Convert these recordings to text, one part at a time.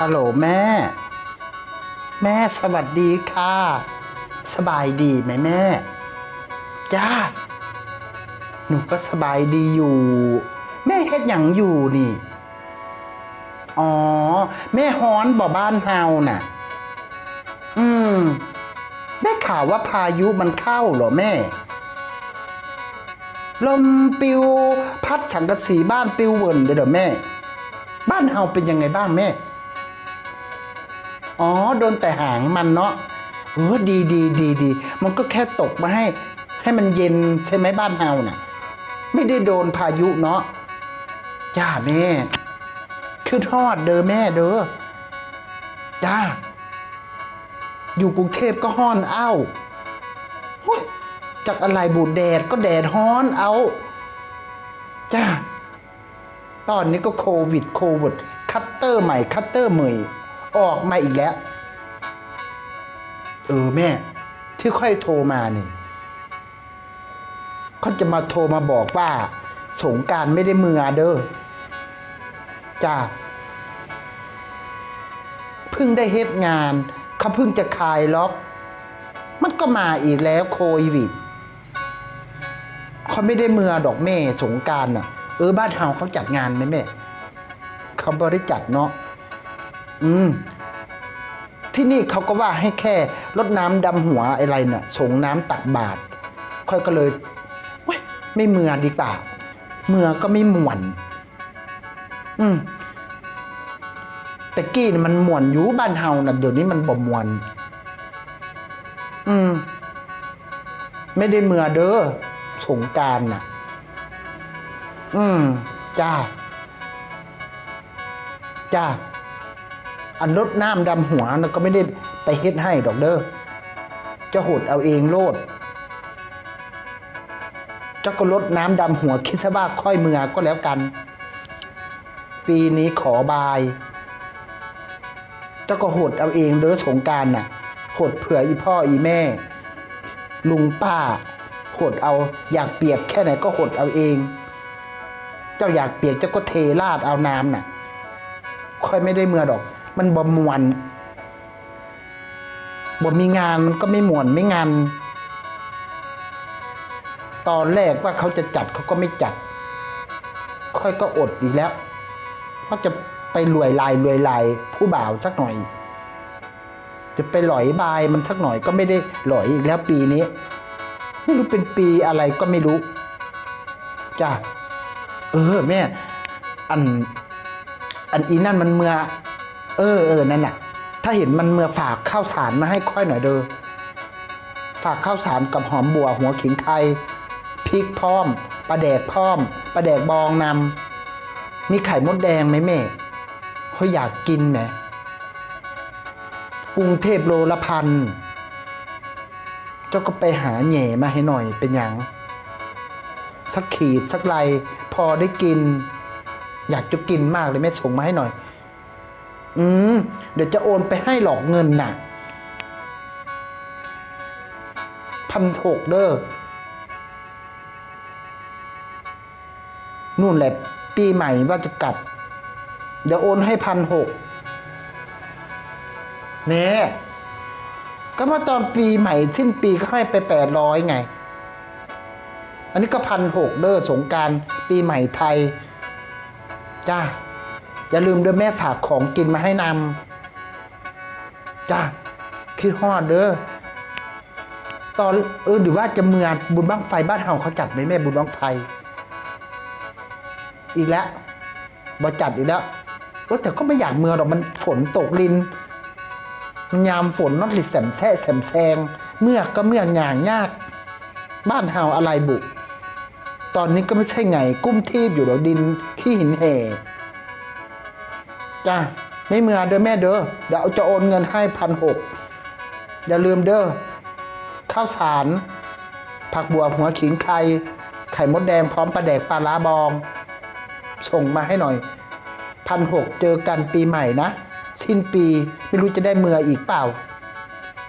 ฮัลโหลแม่ แม่สวัสดีค่ะ สบายดีไหมแม่ จ้า หนูก็สบายดีอยู่ แม่เฮ็ดหยังอยู่นี่ อ๋อ แม่ฮ้อนบ่บ้านเฮาน่ะ อืม ได้ข่าวว่าพายุมันเข้าเหรอแม่ ลมปิว พัดสังกะสีบ้านปิวเวินเด้อเด้อแม่ บ้านเฮาเป็นยังไงบ้างแม่ อ๋อโดนแต่หางมันเนาะเออดีดีดีดีมันก็แค่ตกมาให้ ให้มันเย็นใช่ไหมบ้านเฮาน่ะ ไม่ได้โดนพายุเนาะจ้าแม่คือทอดเด้อแม่เด้อจ้า อยู่กรุงเทพก็ฮ้อนเอ้าโอ๊ยจากอะไรบูดแดดก็แดดฮ้อนเอาจ้า ตอนนี้ก็โควิดโควิด คัตเตอร์ใหม่คัตเตอร์ใหม่ ออกมาอีกแล้ว เออแม่ ที่ค่อยโทรมานี่เขาจะมาโทรมาบอกว่า สงการไม่ได้มือเด้อจ้าเพิ่งได้เฮ็ดงานเขาเพิ่งจะคลายล็อก มันก็มาอีกแล้วโควิดเขาไม่ได้เมือดอกแม่สงการน่ะ เออบ้านเฮาเขาจัดงานไหมแม่เขาบริจัดเนาะ อืม ที่นี่เขาก็ว่าให้แค่ลดน้ำดำหัวอะไรเน่ะส่งน้ำตักบาตรค่อยก็เลยเว้ยไม่เมือดีกว่าเมือก็ไม่หมวน อืม แต่กี้นี่มันหมวนอยู่บ้านเฮาน่ะเดี๋ยวนี้มันบ่มวน อืม ไม่ได้เมือเด้อสงกรารน่ะ อืม จ้า จ้า อันลดน้ำดำหัวนะก็ไม่ได้ไปเฮ็ดให้ดอกเด้อเจะหดเอาเองโลดเจ้าก็ลดน้ำดำหัวคิดซะว่าค่อยเมือก็แล้วกัน ปีนี้ขอบาย เจ้าก็หดเอาเองเด้อสงการน่ะหดเผื่ออีพ่ออีแม่ ลุงป้าหดเอาอยากเปียกแค่ไหนก็หดเอาเอง เจ้าอยากเปียกเจ้าก็เทราดเอาน้ำน่ะ ค่อยไม่ได้เมื่อดอก มันบ่มวนบ่มีงานมันก็ไม่มวนไม่งาน ตอนแรกว่าเขาจะจัดเขาก็ไม่จัด ค่อยก็อดอีกแล้วเขาจะไปรวยลายรวยลายผู้บ่าวสักหน่อย จะไปหลอยบายมันสักหน่อยก็ไม่ได้หลอยอีกแล้วปีนี้ ไม่รู้เป็นปีอะไรก็ไม่รู้จ้าเออแม่ อัน อันอีนั่นมันเมื่อ เออเออนั่นน่ะ ถ้าเห็นมันเมื่อฝากข้าวสารมาให้ค่อยหน่อยเด้อฝากข้าวสารกับหอมบัวหัวขิงไข่พริกพร้อมปลาแดกพร้อมปลาแดกบองนำมีไข่มดแดงไหมแม่เขาอยากกินไหมกรุงเทพโลละพัน เจ้าก็ไปหาแหน่มาให้หน่อยเป็นอย่าง สักขีดสักไรพอได้กิน อยากจะกินมากเลยแม่ส่งมาให้หน่อย อืม เดี๋ยวจะโอนไปให้หลอกเงินน่ะพันหกเด้อ นู่นแหละปีใหม่ว่าจะกลับ เดี๋ยวโอนให้พันหกเนี่ยก็มาตอนปีใหม่สิ้นปีก็ให้ไปแปดร้อยไง อันนี้ก็พันหกเด้อสงการปีใหม่ไทย จ้า อย่าลืมเด้อแม่ฝากของกินมาให้นำจ้าคิดฮอดเด้อตอนเออหรือว่าจะเมืองบุญบ้างไฟบ้านเฮาเขาจัดไหมแม่บุญบ้างไฟ อีกแล้วบ่จัดอีกแล้วเออแต่ก็ไม่อยากเมืองหรอกมันฝนตกลินมันยามฝนนอดลิแสมแซ่แสมแซงเมื่อก็เมื่อกอย่างยาก บ้านเฮาอะไรบุ ตอนนี้ก็ไม่ใช่ไง กุ้มทีบอยู่หรอกดินขี้หินแห่ จ้าไม่เมื่อเด้อแม่เด้อเดี๋ยวจะโอนเงินให้พันหกอย่าลืมเด้อข้าวสาร ผักบัวหัวขิงไข่ไข่มดแดงพร้อมปลาแดกปลาล้าบอง ส่งมาให้หน่อยพันหกเจอกันปีใหม่นะ สิ้นปีไม่รู้จะได้เมื่ออีกเปล่า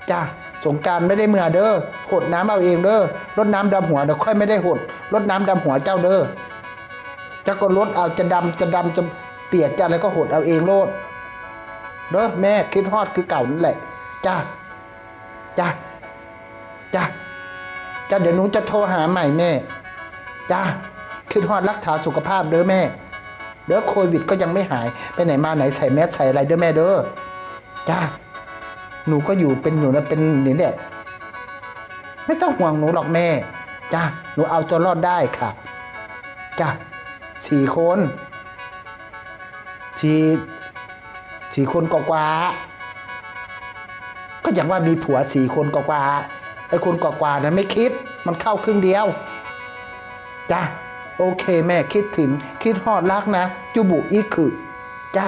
จ้าสงการไม่ได้เมื่อเด้อหดน้ำเอาเองเด้อลดน้ำดำหัวเดี๋ยวค่อยไม่ได้หดลดน้ำดำหัวเจ้าเด้อจะก็ลดเอาจะดำจะดำจะ เปียกจะอะไรก็หดเอาเองโลดเด้อแม่คิดฮอดคือเก่านั่นแหละจ้าจ้าจ้าจ้าเดี๋ยวหนูจะโทรหาใหม่แม่จ้าคิดฮอดรักษาสุขภาพเด้อแม่ เด้อโควิดก็ยังไม่หาย ไปไหนมาไหนใส่แมสใส่อะไรเด้อแม่เด้อจ้าหนูก็อยู่เป็นอยู่นะเป็นนี่เนี่ยไม่ต้องห่วงหนูหรอกแม่จ้าหนูเอาตัวรอดได้ค่ะจ้าสี่คน สี่สี่คนกว่าๆก็อย่างว่ามีผัวสี่คนกว่าๆไอ้คนกว่าๆนั้นไม่คิดมันเข้าครึ่งเดียวจ้าโอเคแม่คิดถึงคิดฮอดรักนะ จุบุอีกคือจ้า